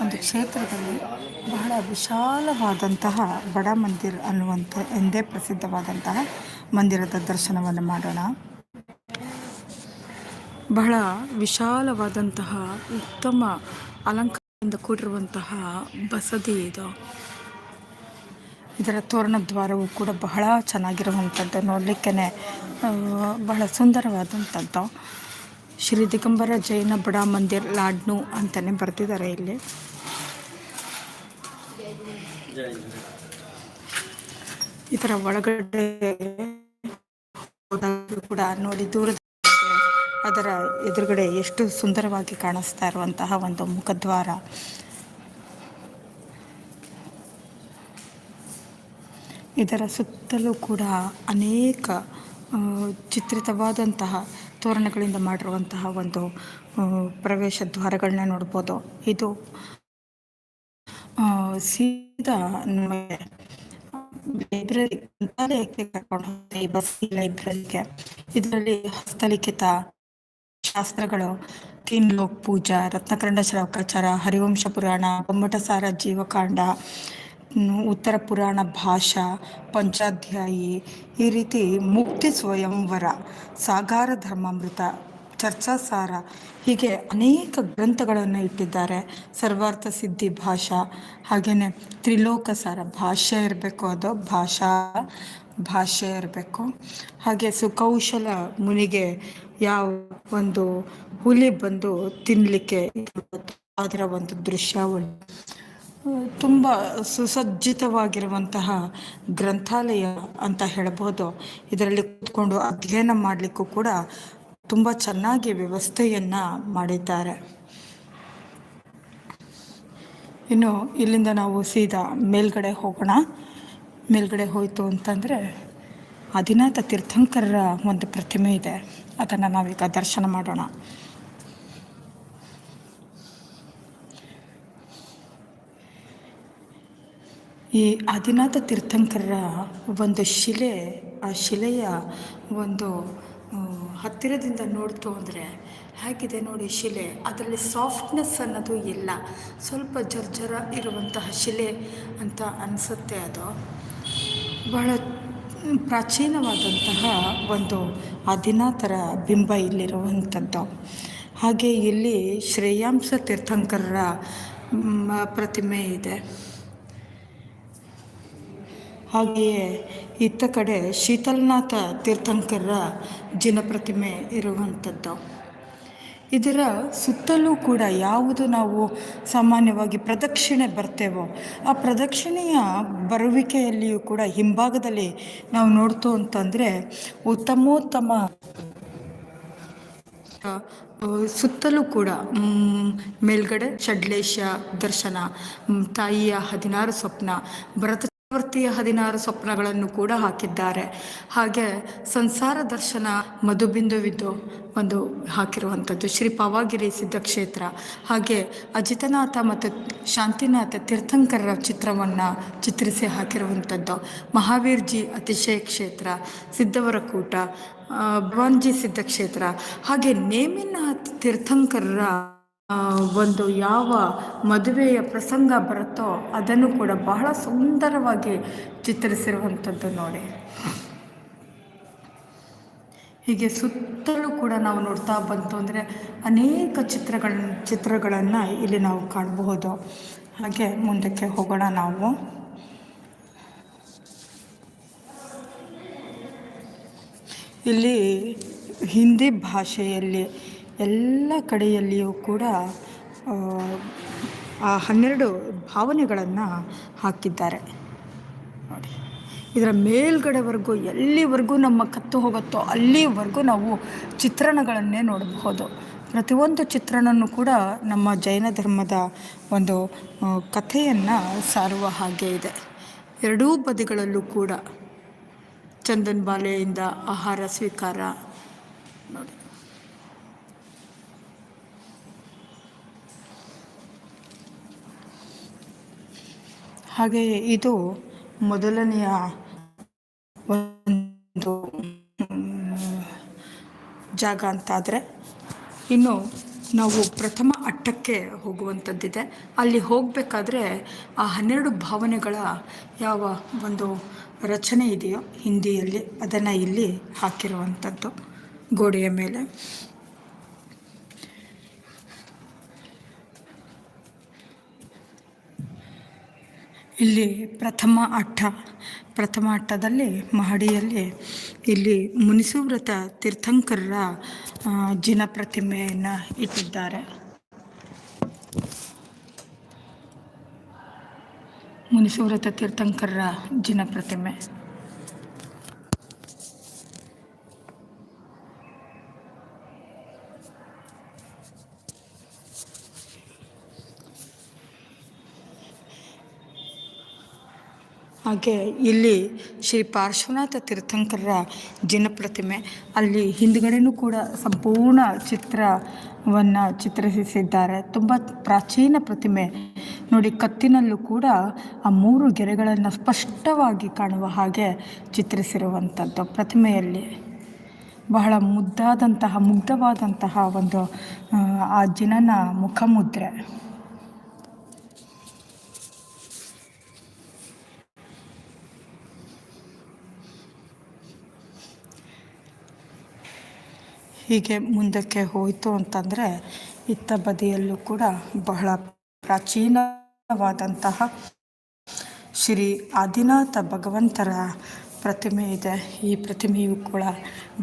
ಒಂದು ಕ್ಷೇತ್ರದಲ್ಲಿ ಬಹಳ ವಿಶಾಲವಾದಂತಹ ಬಡ ಮಂದಿರ್ ಅನ್ನುವಂಥ ಎಂದೇ ಪ್ರಸಿದ್ಧವಾದಂತಹ ಮಂದಿರದ ದರ್ಶನವನ್ನು ಮಾಡೋಣ. ಬಹಳ ವಿಶಾಲವಾದಂತಹ ಉತ್ತಮ ಅಲಂಕಾರದಿಂದ ಕೂಡಿರುವಂತಹ ಬಸದಿ ಇದು. ಇದರ ತೋರಣ ದ್ವಾರವು ಕೂಡ ಬಹಳ ಚೆನ್ನಾಗಿರುವಂಥದ್ದು ನೋಡಲಿಕ್ಕೆ ಬಹಳ ಸುಂದರವಾದಂಥದ್ದು. ಶ್ರೀ ದಿಗಂಬರ ಜೈನ ಬಡ ಮಂದಿರ್ ಲಾಡ್ನು ಅಂತಾನೆ ಬರ್ತಿದ್ದಾರೆ ಇಲ್ಲಿ. ಈ ಥರ ಒಳಗಡೆ ಕೂಡ ನೋಡಿ ದೂರದ ಅದರ ಎದುರುಗಡೆ ಎಷ್ಟು ಸುಂದರವಾಗಿ ಕಾಣಿಸ್ತಾ ಇರುವಂತಹ ಒಂದು ಮುಖದ್ವಾರ. ಇದರ ಸುತ್ತಲೂ ಕೂಡ ಅನೇಕ ಚಿತ್ರಿತವಾದಂತಹ ತೋರಣಗಳಿಂದ ಮಾಡಿರುವಂತಹ ಒಂದು ಪ್ರವೇಶ ದ್ವಾರಗಳನ್ನ ನೋಡ್ಬೋದು. ಇದು ಸೀದಾ ಲೈಬ್ರರಿ ಕರ್ಕೊಂಡು ಹೋಗ್ತಾರೆ ಈ ಬಸ್ ಲೈಬ್ರರಿಗೆ. ಇದರಲ್ಲಿ ಹಸ್ತಲಿಖಿತ ಶಾಸ್ತ್ರಗಳು ತೀನ್ ಲೋಕ್ ಪೂಜಾ ರತ್ನಕರಂಡ ಶ್ರವಕಾಚಾರ ಹರಿವಂಶ ಪುರಾಣ ಬೊಮ್ಮಟಸಾರ ಜೀವಕಾಂಡ ಉತ್ತರ ಪುರಾಣ ಭಾಷಾ ಪಂಚಾಧ್ಯಾಯಿ. ಈ ರೀತಿ ಮುಕ್ತಿ ಸ್ವಯಂವರ, ಸಾಗಾರ ಧರ್ಮಾಮೃತ, ಚರ್ಚಾಸಾರ ಹೀಗೆ ಅನೇಕ ಗ್ರಂಥಗಳನ್ನು ಇಟ್ಟಿದ್ದಾರೆ. ಸರ್ವಾರ್ಥ ಸಿದ್ಧಿ ಭಾಷಾ ಹಾಗೆಯೇ ತ್ರಿಲೋಕಸಾರ ಭಾಷೆ ಇರಬೇಕು ಅದು, ಭಾಷಾ ಭಾಷೆ ಇರಬೇಕು. ಹಾಗೆ ಸುಕೌಶಲ ಮುನಿಗೆ ಯಾವ ಒಂದು ಹುಲಿ ಬಂದು ತಿನ್ನಲಿಕ್ಕೆ ಅದರ ಒಂದು ದೃಶ್ಯಾವಳಿ ತುಂಬ ಸುಸಜ್ಜಿತವಾಗಿರುವಂತಹ ಗ್ರಂಥಾಲಯ ಅಂತ ಹೇಳಬಹುದು ಇದರಲ್ಲಿ ಕೂತ್ಕೊಂಡು ಅಧ್ಯಯನ ಮಾಡಲಿಕ್ಕೂ ಕೂಡ ತುಂಬ ಚೆನ್ನಾಗಿ ವ್ಯವಸ್ಥೆಯನ್ನು ಮಾಡಿದ್ದಾರೆ. ಇನ್ನು ಇಲ್ಲಿಂದ ನಾವು ಸೀದಾ ಮೇಲ್ಗಡೆ ಹೋಗೋಣ. ಮೇಲ್ಗಡೆ ಹೋಯಿತು ಅಂತಂದರೆ ಆದಿನಾಥ ತೀರ್ಥಂಕರರ ಒಂದು ಪ್ರತಿಮೆ ಇದೆ. ಅದನ್ನು ನಾವೀಗ ದರ್ಶನ ಮಾಡೋಣ. ಈ ಆದಿನಾಥ ತೀರ್ಥಂಕರರ ಒಂದು ಶಿಲೆ, ಆ ಶಿಲೆಯ ಒಂದು ಹತ್ತಿರದಿಂದ ನೋಡ್ತು ಅಂದರೆ ಹೇಗಿದೆ ನೋಡಿ ಶಿಲೆ. ಅದರಲ್ಲಿ ಸಾಫ್ಟ್ನೆಸ್ ಅನ್ನೋದು ಇಲ್ಲ. ಸ್ವಲ್ಪ ಜರ್ಜರ ಇರುವಂತಹ ಶಿಲೆ ಅಂತ ಅನಿಸುತ್ತೆ ಅದು. ಬಹಳ ಪ್ರಾಚೀನವಾದಂತಹ ಒಂದು ಆದಿನಾಥರ ಬಿಂಬ ಇಲ್ಲಿರುವಂಥದ್ದು. ಹಾಗೆ ಇಲ್ಲಿ ಶ್ರೇಯಾಂಸ ತೀರ್ಥಂಕರರ ಪ್ರತಿಮೆ ಇದೆ. ಹಾಗೆಯೇ ಇತ್ತ ಕಡೆ ಶೀತಲನಾಥ ತೀರ್ಥಂಕರರ ಜಿನಪ್ರತಿಮೆ ಇರುವಂಥದ್ದು. ಇದರ ಸುತ್ತಲೂ ಕೂಡ ಯಾವುದು ನಾವು ಸಾಮಾನ್ಯವಾಗಿ ಪ್ರದಕ್ಷಿಣೆ ಬರ್ತೇವೋ, ಆ ಪ್ರದಕ್ಷಿಣೆಯ ಬರುವಿಕೆಯಲ್ಲಿಯೂ ಕೂಡ ಹಿಂಭಾಗದಲ್ಲಿ ನಾವು ನೋಡ್ತು ಅಂತಂದರೆ ಉತ್ತಮೋತ್ತಮ ಸುತ್ತಲೂ ಕೂಡ ಮೇಲ್ಗಡೆ ಷಡ್ಲೇಶ ದರ್ಶನ, ತಾಯಿಯ ಹದಿನಾರು ಸ್ವಪ್ನ, ಭರತ ಚಕ್ರವರ್ತಿಯ ಹದಿನಾರು ಸ್ವಪ್ನಗಳನ್ನು ಕೂಡ ಹಾಕಿದ್ದಾರೆ. ಹಾಗೆ ಸಂಸಾರ ದರ್ಶನ ಮಧುಬಿಂದುವಿದ್ದು ಒಂದು ಹಾಕಿರುವಂಥದ್ದು, ಶ್ರೀ ಪಾವಗಿರಿ ಸಿದ್ಧಕ್ಷೇತ್ರ. ಹಾಗೆ ಅಜಿತನಾಥ ಮತ್ತು ಶಾಂತಿನಾಥ ತೀರ್ಥಂಕರರ ಚಿತ್ರವನ್ನು ಚಿತ್ರಿಸಿ ಹಾಕಿರುವಂಥದ್ದು. ಮಹಾವೀರ್ಜಿ ಅತಿಶಯ ಕ್ಷೇತ್ರ ಸಿದ್ಧವರಕೂಟ ಭವಾನ್ಜಿ ಸಿದ್ಧಕ್ಷೇತ್ರ. ಹಾಗೆ ನೇಮಿನಾಥ್ ತೀರ್ಥಂಕರರ ಒಂದು ಯಾವ ಮದುವೆಯ ಪ್ರಸಂಗ ಬರುತ್ತೋ ಅದನ್ನು ಕೂಡ ಬಹಳ ಸುಂದರವಾಗಿ ಚಿತ್ರಿಸಿರುವಂಥದ್ದು ನೋಡಿ. ಹೀಗೆ ಸುತ್ತಲೂ ಕೂಡ ನಾವು ನೋಡ್ತಾ ಬಂತು ಅಂದರೆ ಅನೇಕ ಚಿತ್ರಗಳ, ಚಿತ್ರಗಳನ್ನು ಇಲ್ಲಿ ನಾವು ಕಾಣಬಹುದು. ಹಾಗೆ ಮುಂದಕ್ಕೆ ಹೋಗೋಣ ನಾವು. ಇಲ್ಲಿ ಹಿಂದಿ ಭಾಷೆಯಲ್ಲಿ ಎಲ್ಲ ಕಡೆಯಲ್ಲಿಯೂ ಕೂಡ, ಆ ಹನ್ನೆರಡು ಭಾವನೆಗಳನ್ನು ಹಾಕಿದ್ದಾರೆ. ನೋಡಿ, ಇದರ ಮೇಲ್ಗಡೆವರೆಗೂ ಎಲ್ಲಿವರೆಗೂ ನಮ್ಮ ಕತ್ತು ಹೋಗುತ್ತೋ ಅಲ್ಲಿವರೆಗೂ ನಾವು ಚಿತ್ರಣಗಳನ್ನೇ ನೋಡಬಹುದು. ಪ್ರತಿಯೊಂದು ಚಿತ್ರಣನೂ ಕೂಡ ನಮ್ಮ ಜೈನ ಧರ್ಮದ ಒಂದು ಕಥೆಯನ್ನು ಸಾರುವ ಹಾಗೆ ಇದೆ. ಎರಡೂ ಬದಿಗಳಲ್ಲೂ ಕೂಡ ಚಂದನ್ ಬಾಲೆಯಿಂದ ಆಹಾರ ಸ್ವೀಕಾರ. ನೋಡಿ ಹಾಗೆಯೇ ಇದು ಮೊದಲನೆಯ ಒಂದು ಜಾಗ ಅಂತಾದರೆ ಇನ್ನು ನಾವು ಪ್ರಥಮ ಅಟ್ಟಕ್ಕೆ ಹೋಗುವಂಥದ್ದಿದೆ. ಅಲ್ಲಿ ಹೋಗಬೇಕಾದ್ರೆ ಆ ಹನ್ನೆರಡು ಭಾವನೆಗಳ ಯಾವ ಒಂದು ರಚನೆ ಇದೆಯೋ ಹಿಂದಿಯಲ್ಲಿ ಅದನ್ನು ಇಲ್ಲಿ ಹಾಕಿರುವಂಥದ್ದು ಗೋಡೆಯ ಮೇಲೆ. ಇಲ್ಲಿ ಪ್ರಥಮ ಅಟ್ಟ, ಪ್ರಥಮ ಅಟ್ಟದಲ್ಲಿ ಮಹಡಿಯಲ್ಲಿ ಇಲ್ಲಿ ಮುನಿಸುವ್ರತ ತೀರ್ಥಂಕರರ ಜಿನ ಪ್ರತಿಮೆಯನ್ನು ಇಟ್ಟಿದ್ದಾರೆ. ಮುನಿಸುವ್ರತ ತೀರ್ಥಂಕರರ ಜಿನ ಪ್ರತಿಮೆ ಹಾಗೆ ಇಲ್ಲಿ ಶ್ರೀ ಪಾರ್ಶ್ವನಾಥ ತೀರ್ಥಂಕರರ ಜಿನ ಪ್ರತಿಮೆ ಅಲ್ಲಿ ಹಿಂದ್ಗಡೆನೂ ಕೂಡ ಸಂಪೂರ್ಣ ಚಿತ್ರವನ್ನು ಚಿತ್ರಿಸಿದ್ದಾರೆ. ತುಂಬ ಪ್ರಾಚೀನ ಪ್ರತಿಮೆ. ನೋಡಿ, ಕತ್ತಿನಲ್ಲೂ ಕೂಡ ಆ ಮೂರು ಗೆರೆಗಳನ್ನು ಸ್ಪಷ್ಟವಾಗಿ ಕಾಣುವ ಹಾಗೆ ಚಿತ್ರಿಸಿರುವಂಥದ್ದು ಪ್ರತಿಮೆಯಲ್ಲಿ. ಬಹಳ ಮುದ್ದಾದಂತಹ, ಮುಗ್ಧವಾದಂತಹ ಒಂದು ಆ ಜಿನನ ಮುಖಮುದ್ರೆ. ಹೀಗೆ ಮುಂದಕ್ಕೆ ಹೋಯಿತು ಅಂತಂದರೆ ಇತ್ತ ಬದಿಯಲ್ಲೂ ಕೂಡ ಬಹಳ ಪ್ರಾಚೀನವಾದಂತಹ ಶ್ರೀ ಆದಿನಾಥ ಭಗವಂತರ ಪ್ರತಿಮೆ ಇದೆ. ಈ ಪ್ರತಿಮೆಯು ಕೂಡ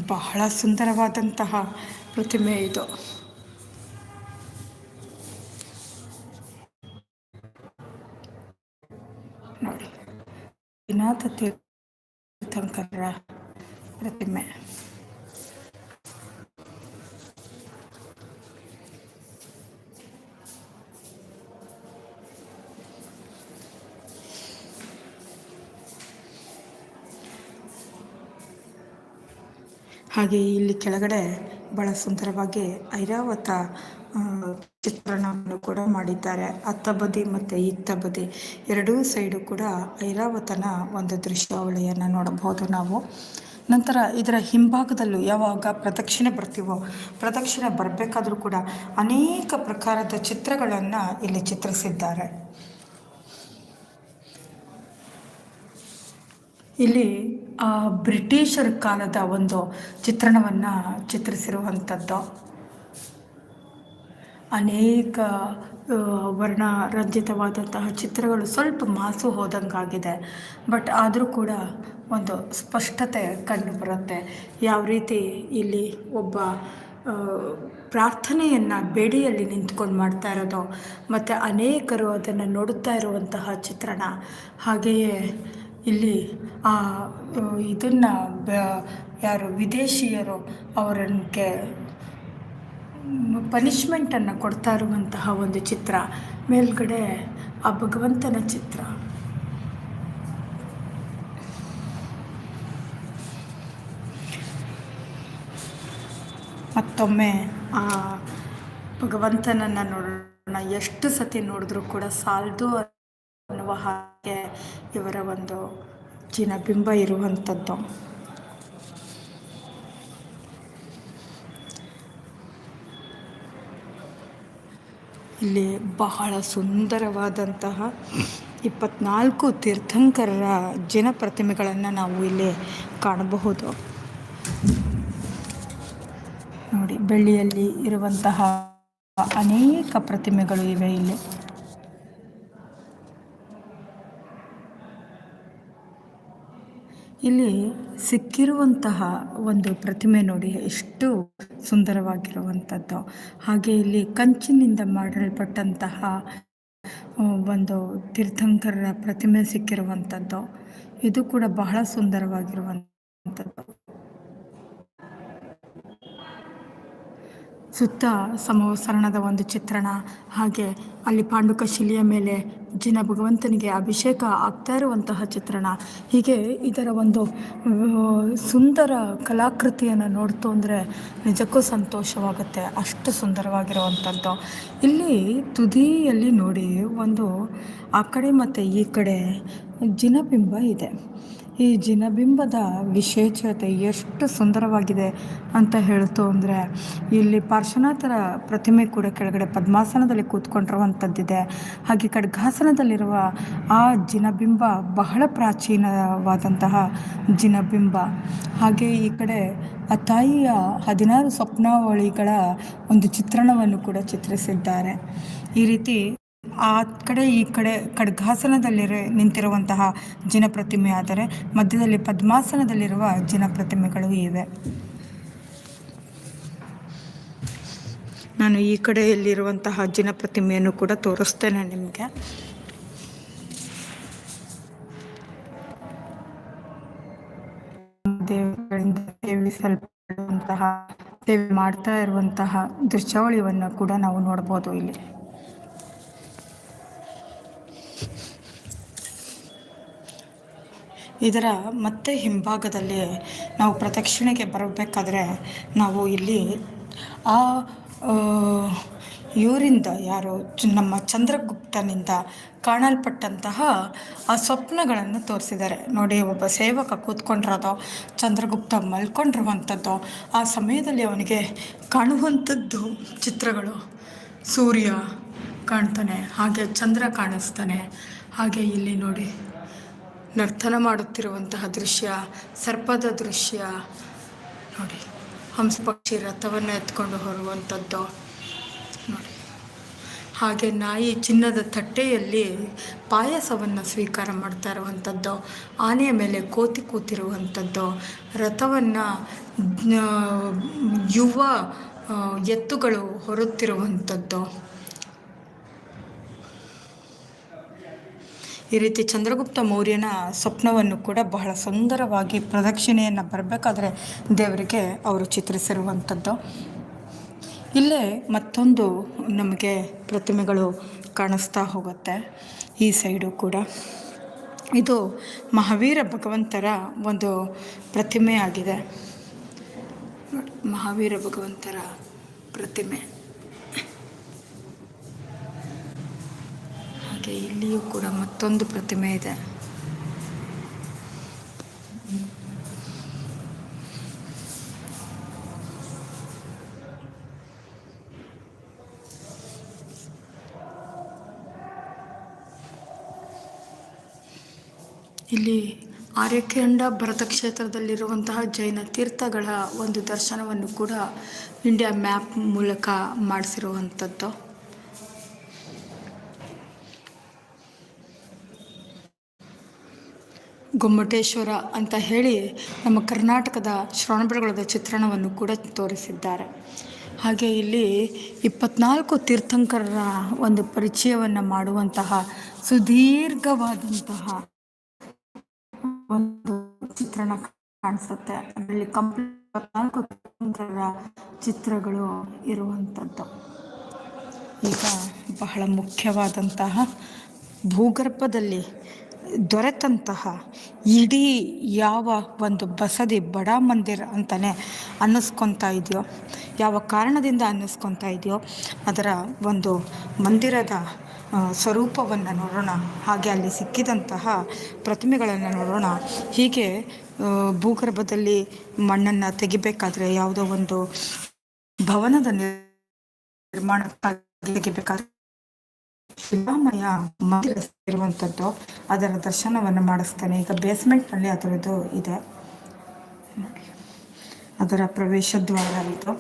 ಬಹಳ ಸುಂದರವಾದಂತಹ ಪ್ರತಿಮೆ ಇದು. ಆದಿನಾಥ ತೀರ್ಥಂಕರ ಪ್ರತಿಮೆ. ಹಾಗೆ ಇಲ್ಲಿ ಕೆಳಗಡೆ ಬಹಳ ಸುಂದರವಾಗಿ ಐರಾವತ ಚಿತ್ರಣವನ್ನು ಕೂಡ ಮಾಡಿದ್ದಾರೆ. ಅತ್ತ ಬದಿ ಮತ್ತು ಇತ್ತ ಬದಿ ಎರಡೂ ಸೈಡು ಕೂಡ ಐರಾವತನ ಒಂದು ದೃಶ್ಯಾವಳಿಯನ್ನು ನೋಡಬಹುದು ನಾವು. ನಂತರ ಇದರ ಹಿಂಭಾಗದಲ್ಲೂ ಯಾವಾಗ ಪ್ರದಕ್ಷಿಣೆ ಬರ್ತೀವೋ, ಪ್ರದಕ್ಷಿಣೆ ಬರಬೇಕಾದ್ರೂ ಕೂಡ ಅನೇಕ ಪ್ರಕಾರದ ಚಿತ್ರಗಳನ್ನು ಇಲ್ಲಿ ಚಿತ್ರಿಸಿದ್ದಾರೆ. ಇಲ್ಲಿ ಬ್ರಿಟಿಷರ ಕಾಲದ ಒಂದು ಚಿತ್ರಣವನ್ನು ಚಿತ್ರಿಸಿರುವಂಥದ್ದು. ಅನೇಕ ಆ, ವರ್ಣರಂಜಿತವಾದಂತಹ ಚಿತ್ರಗಳು ಸ್ವಲ್ಪ ಮಾಸು ಹೋದಂಗಾಗಿದೆ. ಬಟ್ ಆದರೂ ಕೂಡ ಒಂದು ಸ್ಪಷ್ಟತೆ ಕಂಡು ಬರುತ್ತೆ. ಯಾವ ರೀತಿ ಇಲ್ಲಿ ಒಬ್ಬ ಆ, ಪ್ರಾರ್ಥನೆಯನ್ನು ಬೇಡಿಯಲ್ಲಿ ನಿಂತ್ಕೊಂಡು ಮಾಡ್ತಾ ಇರೋದು ಮತ್ತು ಅನೇಕರು ಅದನ್ನು ನೋಡುತ್ತಾ ಇರುವಂತಹ ಚಿತ್ರಣ ಹಾಗೆಯೇ ಇಲ್ಲಿ ಆ ಇದನ್ನು ಯಾರು ವಿದೇಶಿಯರು ಅವರಿಗೆ ಪನಿಷ್ಮೆಂಟನ್ನು ಕೊಡ್ತಾ ಇರುವಂತಹ ಒಂದು ಚಿತ್ರ. ಮೇಲ್ಗಡೆ ಆ ಭಗವಂತನ ಚಿತ್ರ. ಮತ್ತೊಮ್ಮೆ ಆ ಭಗವಂತನನ್ನು ನೋಡೋಣ. ಎಷ್ಟು ಸತಿ ನೋಡಿದ್ರೂ ಕೂಡ ಸಾಲದು ಅನ್ನುವ ಇವರ ಒಂದು ಜಿನಬಿಂಬ ಇರುವಂಥದ್ದು. ಇಲ್ಲಿ ಬಹಳ ಸುಂದರವಾದಂತಹ ಇಪ್ಪತ್ನಾಲ್ಕು ತೀರ್ಥಂಕರರ ಜಿನ ಪ್ರತಿಮೆಗಳನ್ನು ನಾವು ಇಲ್ಲಿ ಕಾಣಬಹುದು. ನೋಡಿ, ಬೆಳ್ಳಿಯಲ್ಲಿ ಇರುವಂತಹ ಅನೇಕ ಪ್ರತಿಮೆಗಳು ಇವೆ ಇಲ್ಲಿ. ಇಲ್ಲಿ ಸಿಕ್ಕಿರುವಂತಹ ಒಂದು ಪ್ರತಿಮೆ ನೋಡಿ, ಎಷ್ಟು ಸುಂದರವಾಗಿರುವಂಥದ್ದು. ಹಾಗೆ ಇಲ್ಲಿ ಕಂಚಿನಿಂದ ಮಾಡಲ್ಪಟ್ಟಂತಹ ಒಂದು ತೀರ್ಥಂಕರರ ಪ್ರತಿಮೆ ಸಿಕ್ಕಿರುವಂಥದ್ದು. ಇದು ಕೂಡ ಬಹಳ ಸುಂದರವಾಗಿರುವಂಥದ್ದು. ಸುತ್ತ ಸಮವಸರಣದ ಒಂದು ಚಿತ್ರಣ. ಹಾಗೆ ಅಲ್ಲಿ ಪಾಂಡುಕ ಶಿಲೆಯ ಮೇಲೆ ಜಿನ ಭಗವಂತನಿಗೆ ಅಭಿಷೇಕ ಆಗ್ತಾ ಇರುವಂತಹ ಚಿತ್ರಣ. ಹೀಗೆ ಇದರ ಒಂದು ಸುಂದರ ಕಲಾಕೃತಿಯನ್ನು ನೋಡ್ತು ಅಂದರೆ ನಿಜಕ್ಕೂ ಸಂತೋಷವಾಗುತ್ತೆ. ಅಷ್ಟು ಸುಂದರವಾಗಿರುವಂಥದ್ದು ಇಲ್ಲಿ ತುದಿಯಲ್ಲಿ ನೋಡಿ ಒಂದು, ಆ ಕಡೆ ಮತ್ತು ಈ ಕಡೆ ಜಿನಬಿಂಬ ಇದೆ. ಈ ಜಿನಬಿಂಬದ ವಿಶೇಷತೆ ಎಷ್ಟು ಸುಂದರವಾಗಿದೆ ಅಂತ ಹೇಳ್ತು ಅಂದರೆ, ಇಲ್ಲಿ ಪಾರ್ಶ್ವನಾಥರ ಪ್ರತಿಮೆ ಕೂಡ ಕೆಳಗಡೆ ಪದ್ಮಾಸನದಲ್ಲಿ ಕೂತ್ಕೊಂಡಿರುವಂಥದ್ದಿದೆ. ಹಾಗೆ ಖಡ್ಗಾಸನದಲ್ಲಿರುವ ಆ ಜಿನಬಿಂಬ ಬಹಳ ಪ್ರಾಚೀನವಾದಂತಹ ಜಿನಬಿಂಬ. ಹಾಗೆ ಈ ಕಡೆ ಆ ತಾಯಿಯ ಹದಿನಾರು ಸ್ವಪ್ನಾವಳಿಗಳ ಒಂದು ಚಿತ್ರಣವನ್ನು ಕೂಡ ಚಿತ್ರಿಸಿದ್ದಾರೆ. ಈ ರೀತಿ ಆ ಕಡೆ ಈ ಕಡೆ ಖಡ್ಗಾಸನದಲ್ಲಿರೋ ನಿಂತಿರುವಂತಹ ಜಿನಪ್ರತಿಮೆ ಆದರೆ ಮಧ್ಯದಲ್ಲಿ ಪದ್ಮಾಸನದಲ್ಲಿರುವ ಜಿನಪ್ರತಿಮೆಗಳು ಇವೆ. ನಾನು ಈ ಕಡೆಯಲ್ಲಿರುವಂತಹ ಜಿನ ಪ್ರತಿಮೆಯನ್ನು ಕೂಡ ತೋರಿಸ್ತೇನೆ ನಿಮಗೆ. ದೇವಿಗಳಿಂದ ಸೇವಿಸಲ್ಪಡುವಂತಹ, ಸೇವೆ ಮಾಡ್ತಾ ಇರುವಂತಹ ದೃಶ್ಯಾವಳಿಯನ್ನು ಕೂಡ ನಾವು ನೋಡ್ಬೋದು ಇಲ್ಲಿ. ಇದರ ಮತ್ತೆ ಹಿಂಭಾಗದಲ್ಲಿ ನಾವು ಪ್ರದಕ್ಷಿಣೆಗೆ ಬರಬೇಕಾದ್ರೆ ನಾವು ಇಲ್ಲಿ ಆ ಇವರಿಂದ ಯಾರು ನಮ್ಮ ಚಂದ್ರಗುಪ್ತನಿಂದ ಕಾಣಲ್ಪಟ್ಟಂತಹ ಆ ಸ್ವಪ್ನಗಳನ್ನು ತೋರಿಸಿದ್ದಾರೆ. ನೋಡಿ, ಒಬ್ಬ ಸೇವಕ ಕೂತ್ಕೊಂಡಿರೋದೋ, ಚಂದ್ರಗುಪ್ತ ಮಲ್ಕೊಂಡಿರುವಂಥದ್ದು. ಆ ಸಮಯದಲ್ಲಿ ಅವನಿಗೆ ಕಾಣುವಂಥದ್ದು ಚಿತ್ರಗಳು. ಸೂರ್ಯ ಕಾಣ್ತಾನೆ, ಹಾಗೆ ಚಂದ್ರ ಕಾಣಿಸ್ತಾನೆ. ಹಾಗೆ ಇಲ್ಲಿ ನೋಡಿ ನರ್ತನ ಮಾಡುತ್ತಿರುವಂತಹ ದೃಶ್ಯ, ಸರ್ಪದ ದೃಶ್ಯ. ನೋಡಿ, ಹಂಸ ಪಕ್ಷಿ ರಥವನ್ನು ಎತ್ಕೊಂಡು ಹೊರುವಂಥದ್ದು. ನೋಡಿ, ಹಾಗೆ ನಾಯಿ ಚಿನ್ನದ ತಟ್ಟೆಯಲ್ಲಿ ಪಾಯಸವನ್ನು ಸ್ವೀಕಾರ ಮಾಡ್ತಾ ಇರುವಂಥದ್ದು. ಆನೆಯ ಮೇಲೆ ಕೋತಿ ಕೂತಿರುವಂಥದ್ದು. ರಥವನ್ನು ಯುವ ಎತ್ತುಗಳು ಹೊರುತ್ತಿರುವಂಥದ್ದು. ಈ ರೀತಿ ಚಂದ್ರಗುಪ್ತ ಮೌರ್ಯನ ಸ್ವಪ್ನವನ್ನು ಕೂಡ ಬಹಳ ಸುಂದರವಾಗಿ ಪ್ರದಕ್ಷಿಣೆಯನ್ನು ಬರಬೇಕಾದ್ರೆ ದೇವರಿಗೆ ಅವರು ಚಿತ್ರಿಸಿರುವಂಥದ್ದು. ಇಲ್ಲೇ ಮತ್ತೊಂದು ನಮಗೆ ಪ್ರತಿಮೆಗಳು ಕಾಣಿಸ್ತಾ ಹೋಗುತ್ತೆ ಈ ಸೈಡು ಕೂಡ. ಇದು ಮಹಾವೀರ ಭಗವಂತರ ಒಂದು ಪ್ರತಿಮೆ ಆಗಿದೆ ಮಹಾವೀರ ಭಗವಂತರ ಪ್ರತಿಮೆ. ಹಾಗೆ ಇಲ್ಲಿಯೂ ಕೂಡ ಮತ್ತೊಂದು ಪ್ರತಿಮೆ ಇದೆ. ಇಲ್ಲಿ ಆರ್ಯಖಂಡ ಭರತ ಕ್ಷೇತ್ರದಲ್ಲಿರುವಂತಹ ಜೈನ ತೀರ್ಥಗಳ ಒಂದು ದರ್ಶನವನ್ನು ಕೂಡ ಇಂಡಿಯಾ ಮ್ಯಾಪ್ ಮೂಲಕ ಮಾಡಿಸಿರುವಂಥದ್ದು. ಗೊಮ್ಮಟೇಶ್ವರ ಅಂತ ಹೇಳಿ ನಮ್ಮ ಕರ್ನಾಟಕದ ಶ್ರವಣಬೆಳಗೊಳದ ಚಿತ್ರಣವನ್ನು ಕೂಡ ತೋರಿಸಿದ್ದಾರೆ. ಹಾಗೆ ಇಲ್ಲಿ ಇಪ್ಪತ್ನಾಲ್ಕು ತೀರ್ಥಂಕರರ ಒಂದು ಪರಿಚಯವನ್ನು ಮಾಡುವಂತಹ ಸುದೀರ್ಘವಾದಂತಹ ಒಂದು ಚಿತ್ರಣ ಕಾಣಿಸುತ್ತೆ. ಅದರಲ್ಲಿ ಕಂಪ್ಲೀಟ್ ಚಿತ್ರಗಳು ಇರುವಂಥದ್ದು ಈಗ ಬಹಳ ಮುಖ್ಯವಾದಂತಹ ಭೂಗರ್ಭದಲ್ಲಿ ದೊರೆತಂತಹ ಇಡೀ ಯಾವ ಒಂದು ಬಸದಿ ಬಡ ಮಂದಿರ ಅಂತಲೇ ಅನ್ನಿಸ್ಕೊತಾ ಇದೆಯೋ, ಯಾವ ಕಾರಣದಿಂದ ಅನ್ನಿಸ್ಕೊತಾ ಇದೆಯೋ, ಅದರ ಒಂದು ಮಂದಿರದ ಸ್ವರೂಪವನ್ನು ನೋಡೋಣ. ಹಾಗೆ ಅಲ್ಲಿ ಸಿಕ್ಕಿದಂತಹ ಪ್ರತಿಮೆಗಳನ್ನು ನೋಡೋಣ. ಹೀಗೆ ಭೂಗರ್ಭದಲ್ಲಿ ಮಣ್ಣನ್ನು ತೆಗಿಬೇಕಾದ್ರೆ ಯಾವುದೋ ಒಂದು ಭವನದ ನಿರ್ಮಾಣಕ್ಕಾಗಿ ತೆಗಿಬೇಕಾದ್ರೆ ಶಿಲಾಮಯ ಮಂದಿರ ಇರುವಂಥದ್ದು ಅದರ ದರ್ಶನವನ್ನು ಮಾಡಿಸ್ತಾನೆ ಈಗ ಬೇಸ್ಮೆಂಟ್ನಲ್ಲಿ ಅದರದ್ದು ಇದೆ. ಅದರ ಪ್ರವೇಶ ದ್ವಾರ ಇದು